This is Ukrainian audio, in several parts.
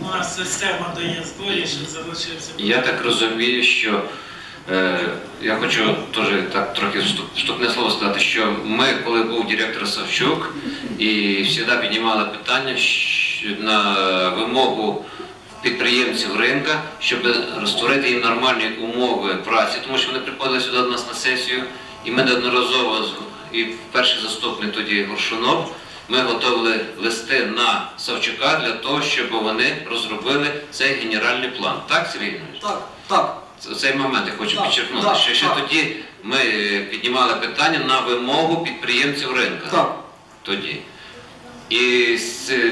У нас система дає збої, що залишився. Я так розумію, що е, я хочу теж так трохи вступне слово сказати, що ми, коли був директор Савчук, і завжди піднімали питання на вимогу підприємців ринка, щоб створити їм нормальні умови праці, тому що вони приходили сюди до нас на сесію, і ми неодноразово і перший заступник тоді Горшунов. Ми готували листи на Савчука для того, щоб вони розробили цей генеральний план. Так, Сергій Ігорович? Так, так. Цей момент я хочу Так, підчеркнути, так, що ще так. тоді ми е, піднімали питання на вимогу підприємців ринку. Так. Тоді. І,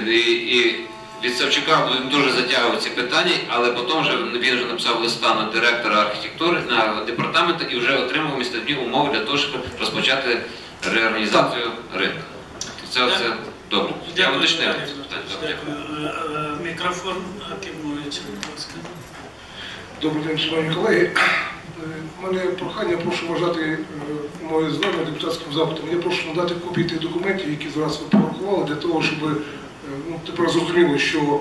і, і від Савчука він дуже затягував ці питання, але потім вже він вже написав листа на директора архітектури, на департамент і вже отримав містодні умови для того, щоб розпочати реорганізацію ринку. Це все добре. Я уточнив це питання. Дякую. Дякую. Е, е, Мікрофон Акимович, будь ласка. Добрий день, шановні колеги. У мене прохання, прошу вважати е, моє звернення депутатським запитом. Я прошу надати копії тих документів, які зараз ви порахували, для того, щоб е, ну, тепер зрозуміло, що е,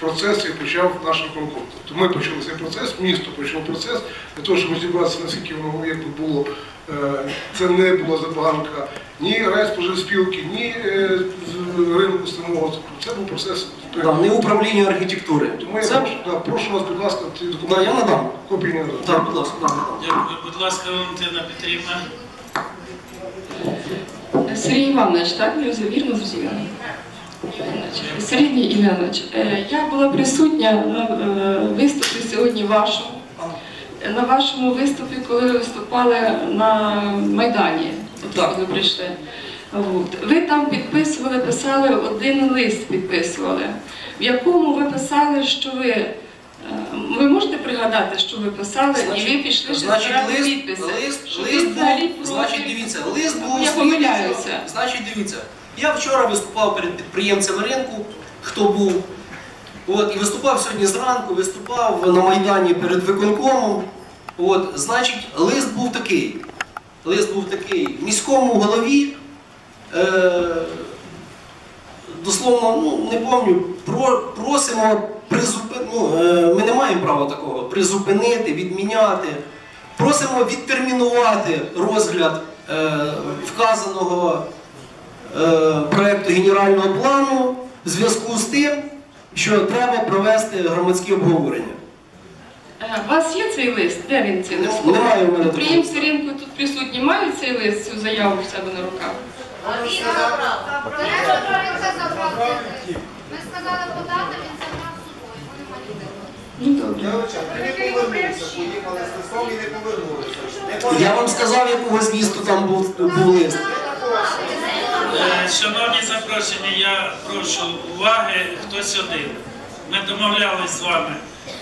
процес я почав наш виконком. Тобто ми почали цей процес, місто почало процес для того, щоб розібратися, наскільки воно якби було. е, Це не була забаганка ні райспоживспілки, ні е, ринку самого. Тобто Це був процес. Да, не управління архітектури. Тому я прошу, да, прошу вас, будь ласка, ці Да, я надам. Копії не надам. Так, будь ласка, да. Дякую. Будь ласка, Валентина Петрівна. Сергій Іванович, так? Я вірно зрозуміла? Сергій Іванович, е, я була присутня на е, виступі сьогодні вашому. На вашому виступі, коли ви виступали на Майдані, Так. коли прийшли. Ви там підписували, писали один лист підписували, в якому ви писали, що ви. е, Ви можете пригадати, що ви писали, і ви пішли ще значить, лист, підписи. лист, ви лист був, значить, дивіться, лист був... Я помиляюся. Значить, дивіться, я вчора виступав перед підприємцями ринку, хто був, от, і виступав сьогодні зранку, виступав на Майдані перед виконкомом, от, значить, лист був такий, лист був такий, міському голові, е, дословно, ну, не пам'ятаю, про, просимо призупинити, ну, е, ми не маємо права такого, призупинити, відміняти. Просимо відтермінувати розгляд е, вказаного е, проекту генерального плану в зв'язку з тим, що треба провести громадські обговорення. Е, У вас є цей лист? Де він цей лист? Немає в мене такого. Підприємці ринку тут присутні мають цей лист, цю заяву в себе на руках? Директор ринка забрав цей лист. Ми сказали подати, він забрав з собою. Ну добре. Я вам сказав, якого змісту там був, був лист. Е, Шановні запрошені, я прошу уваги, хтось один. Ми домовлялись з вами.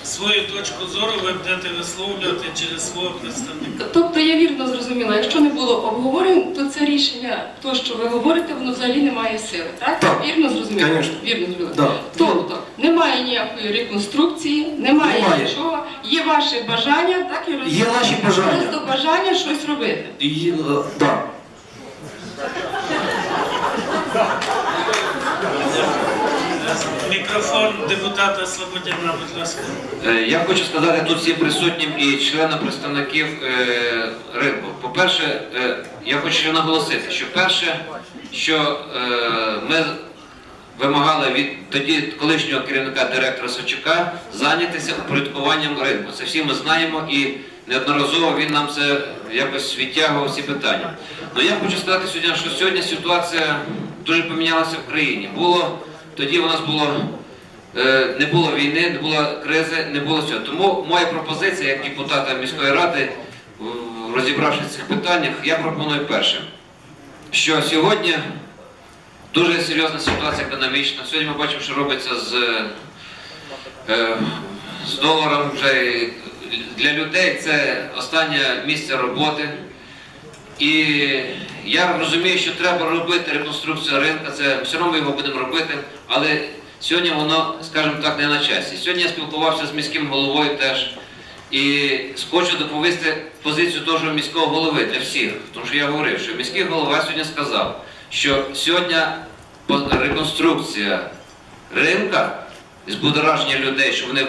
Свою точку зору ви будете висловлювати через свого представника. Тобто я вірно зрозуміла, якщо не було обговорень, то це рішення, то, що ви говорите, воно взагалі не має сили, так? Так. Вірно зрозуміла? Конечно. Вірно зрозуміла. Да. Тобто немає ніякої реконструкції, немає, Немає. нічого, є ваше бажання, так і розумію. Є наші бажання. Просто бажання щось робити. І, е, да. Мікрофон депутата Слободяна, будь ласка. Е, Я хочу сказати тут всім присутнім і членам представників е, ринку. По-перше, е, я хочу наголосити, що перше, що ми вимагали від тоді колишнього керівника директора Сочука зайнятися упорядкуванням ринку. Це всі ми знаємо і неодноразово він нам це якось відтягував ці питання. Ну я хочу сказати сьогодні, що сьогодні ситуація дуже помінялася в країні. Було тоді у нас було Е, не було війни, не було кризи, не було цього. Тому моя пропозиція як депутата міської ради, в- розібравшись в цих питаннях, я пропоную перше, що сьогодні дуже серйозна ситуація економічна. Сьогодні ми бачимо, що робиться з, е, з доларом вже для людей це останнє місце роботи. І я розумію, що треба робити реконструкцію ринку, це все одно ми його будемо робити, але сьогодні воно, скажімо так, не на часі. Сьогодні я спілкувався з міським головою теж і хочу доповісти позицію того міського голови для всіх. Тому що я говорив, що міський голова сьогодні сказав, що сьогодні реконструкція ринка збудораження людей, щоб вони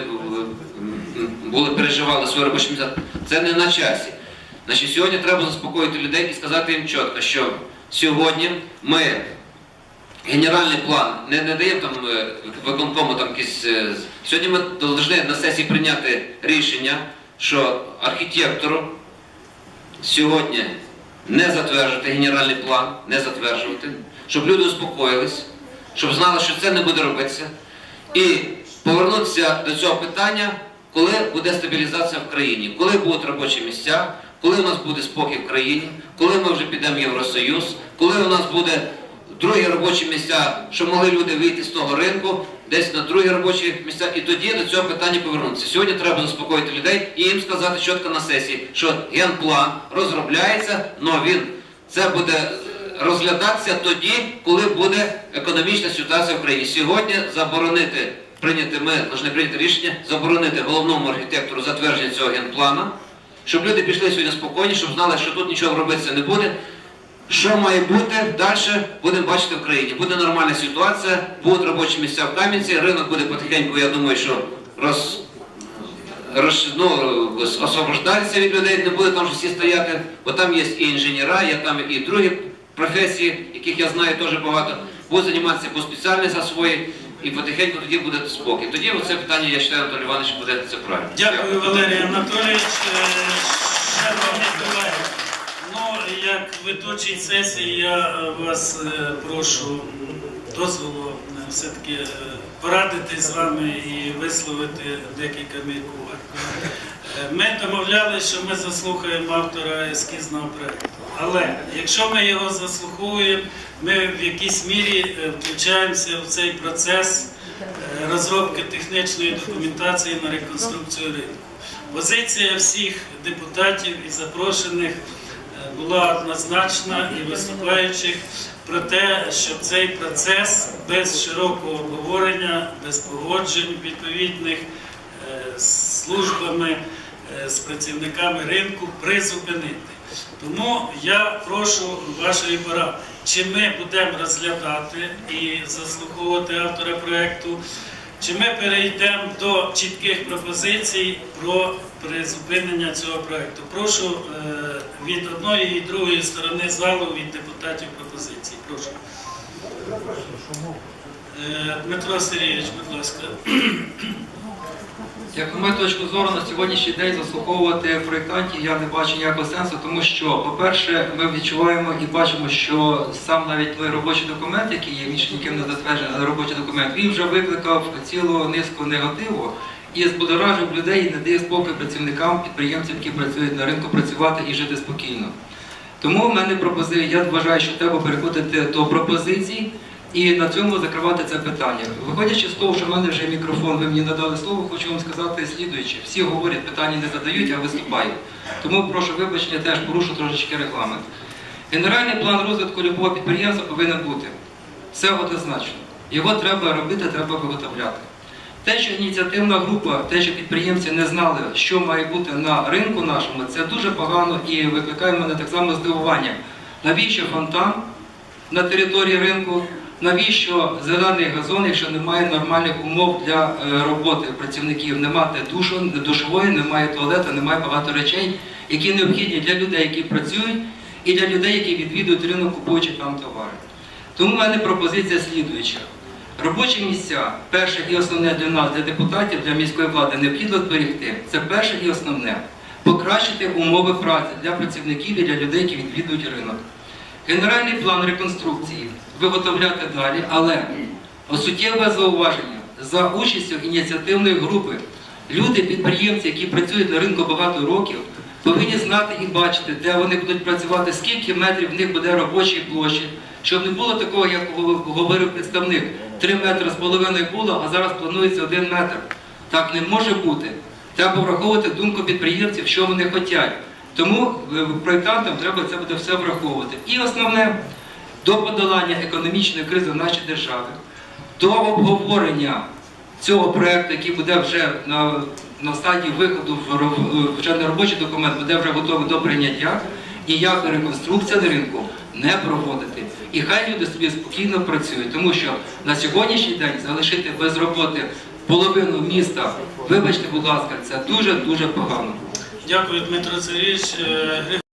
були переживали свої робочі місця, це не на часі. Значить, сьогодні треба заспокоїти людей і сказати їм чітко, що сьогодні ми генеральний план не, даємо там е, виконкому там якісь. е, Сьогодні ми повинні на сесії прийняти рішення, що архітектору сьогодні не затверджувати генеральний план, не затверджувати, щоб люди успокоїлись, щоб знали, що це не буде робитися, і повернутися до цього питання, коли буде стабілізація в країні, коли будуть робочі місця, коли у нас буде спокій в країні, коли ми вже підемо в Євросоюз, коли у нас буде другі робочі місця, щоб могли люди вийти з того ринку, десь на другі робочі місця, і тоді до цього питання повернутися. Сьогодні треба заспокоїти людей і їм сказати чітко на сесії, що генплан розробляється, але він це буде розглядатися тоді, коли буде економічна ситуація в країні. Сьогодні заборонити прийняти, ми повинні прийняти рішення заборонити головному архітектору затвердження цього генплана, щоб люди пішли сьогодні спокійні, щоб знали, що тут нічого робитися не буде. Що має бути далі, будемо бачити в країні. Буде нормальна ситуація, будуть робочі місця в Кам'янці, ринок буде потихеньку, я думаю, що роз, роз, ну, освобождатися від людей, не буде там вже всі стояти, бо там є і інженера, є там і другі професії, яких я знаю теж багато, будуть займатися по спеціальності свої, і потихеньку тоді буде спокій. Тоді оце питання, я вважаю, Анатолій Іванович буде це правильно. Дякую, Валерій Анатолійович. Е, Шановні колеги, ну, як ведучий сесії, я е, вас е, прошу дозволу е, все-таки е, порадитись з вами і висловити декілька міркувань. Е, Ми домовлялися, що ми заслухаємо автора ескізного проєкту. Але якщо ми його заслуховуємо, ми в якійсь мірі е, включаємося в цей процес е, розробки технічної документації на реконструкцію ринку. Позиція всіх депутатів і запрошених е, була однозначна і виступаючих про те, що цей процес без широкого обговорення, без погоджень відповідних службами, з працівниками ринку призупинити. Тому я прошу вашої поради, чи ми будемо розглядати і заслуховувати автора проєкту, чи ми перейдемо до чітких пропозицій про призупинення цього проєкту. Прошу е, від одної і другої сторони залу, від депутатів пропозиції. Прошу. Е, Дмитро Сергійович, будь ласка. Як на мою точку зору, на сьогоднішній день заслуховувати проєктантів я не бачу ніякого сенсу, тому що, по-перше, ми відчуваємо і бачимо, що сам навіть той робочий документ, який є більше ніким не затверджений, але робочий документ, він вже викликав цілу низку негативу і збудоражив людей і не дає спокій працівникам, підприємцям, які працюють на ринку, працювати і жити спокійно. Тому в мене пропозиція, я вважаю, що треба переходити до пропозицій і на цьому закривати це питання. Виходячи з того, що в мене вже мікрофон, ви мені надали слово, хочу вам сказати слідуюче. Всі говорять, питання не задають, а виступають. Тому прошу вибачення, теж порушу трошечки регламент. Генеральний план розвитку любого підприємства повинен бути. Все однозначно. Його треба робити, треба виготовляти. Те, що ініціативна група, те, що підприємці не знали, що має бути на ринку нашому, це дуже погано і викликає мене так само здивування. Навіщо фонтан на території ринку? Навіщо зелений газон, якщо немає нормальних умов для е, роботи працівників? Немає душу, душової, немає туалету, немає багато речей, які необхідні для людей, які працюють, і для людей, які відвідують ринок, купуючи там товари. Тому в мене пропозиція слідуюча. Робочі місця, перше і основне для нас, для депутатів, для міської влади, необхідно зберегти. Це перше і основне. Покращити умови праці для працівників і для людей, які відвідують ринок. Генеральний план реконструкції виготовляти далі, але суттєве зауваження за участю ініціативної групи. Люди, підприємці, які працюють на ринку багато років, повинні знати і бачити, де вони будуть працювати, скільки метрів в них буде робочої площі, щоб не було такого, як говорив представник, 3 метри з половиною було, а зараз планується 1 метр. Так не може бути. Треба враховувати думку підприємців, що вони хочуть. Тому е, проєктантам треба це буде все враховувати. І основне, до подолання економічної кризи в нашій державі, до обговорення цього проєкту, який буде вже на, на стадії виходу в, вже на робочий документ, буде вже готовий до прийняття, ніяка реконструкція на ринку не проводити. І хай люди собі спокійно працюють, тому що на сьогоднішній день залишити без роботи половину міста, вибачте, будь ласка, це дуже дуже погано. Дякую, Дмитро Сергійович. Е,